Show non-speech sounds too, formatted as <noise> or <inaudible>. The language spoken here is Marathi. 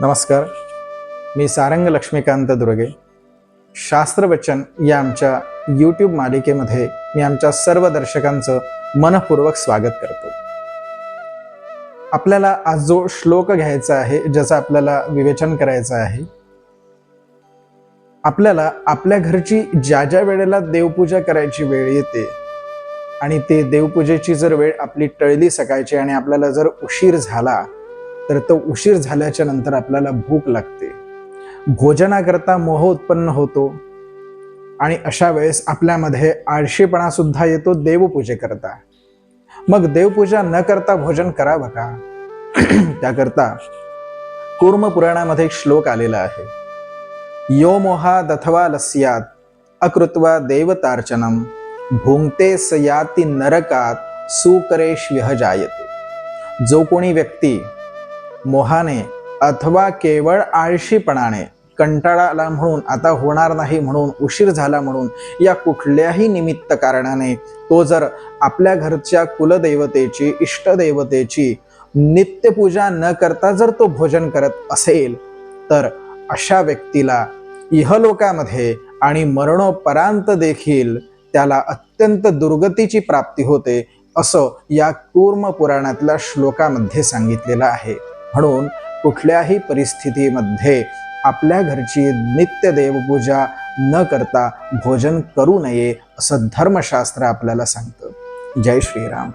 नमस्कार. मी सारंग लक्ष्मीकांत दुर्गे. शास्त्रवचन या आमच्या यूट्यूब मालिकेमध्ये मी आमच्या सर्व दर्शकांचं मनपूर्वक स्वागत करतो. आपल्याला आज जो श्लोक घ्यायचा आहे ज्याचं आपल्याला विवेचन करायचं आहे आपल्याला आपल्या घरची ज्या ज्या वेळेला देवपूजा करायची वेळ येते आणि ते देवपूजेची जर वेळ आपली टळली सकाळची आणि आपल्याला जर उशीर झाला तर तो उशीर झाल्याच्यानंतर आपल्याला भूक लागते. भोजनाकरता मोह उत्पन्न होतो. आणि अशा वेळेस आपल्यामध्ये आळशीपणा सुद्धा येतो देवपूजेकरता मग देवपूजा न करता भोजन करावं का? <clears throat> त्याकरता कुर्मपुराणामध्ये एक श्लोक आलेला आहे. यो मोहा दथवा लस्यात अकृत्वा देवतार्चनम भुंगते सयाती नरकात सुकरेश्व्यह जायते। जो कोणी व्यक्ती मोहाने अथवा केवळ आळशीपणाने कंटाळा आला म्हणून आता होणार नाही म्हणून उशीर झाला म्हणून या कुठल्याही निमित्त कारणाने तो जर आपल्या घरच्या कुलदेवतेची इष्टदेवतेची नित्यपूजा न करता जर तो भोजन करत असेल तर अशा व्यक्तीला इहलोकामध्ये आणि मरणोपरांत देखील त्याला अत्यंत दुर्गतीची प्राप्ती होते असं या कूर्म पुराणातल्या श्लोकामध्ये सांगितलेलं आहे. म्हणून कुठल्याही परिस्थितीमध्ये आपल्या घरची नित्य देवपूजा न करता भोजन करू नये असं धर्मशास्त्र आपल्याला सांगतं. जय श्रीराम.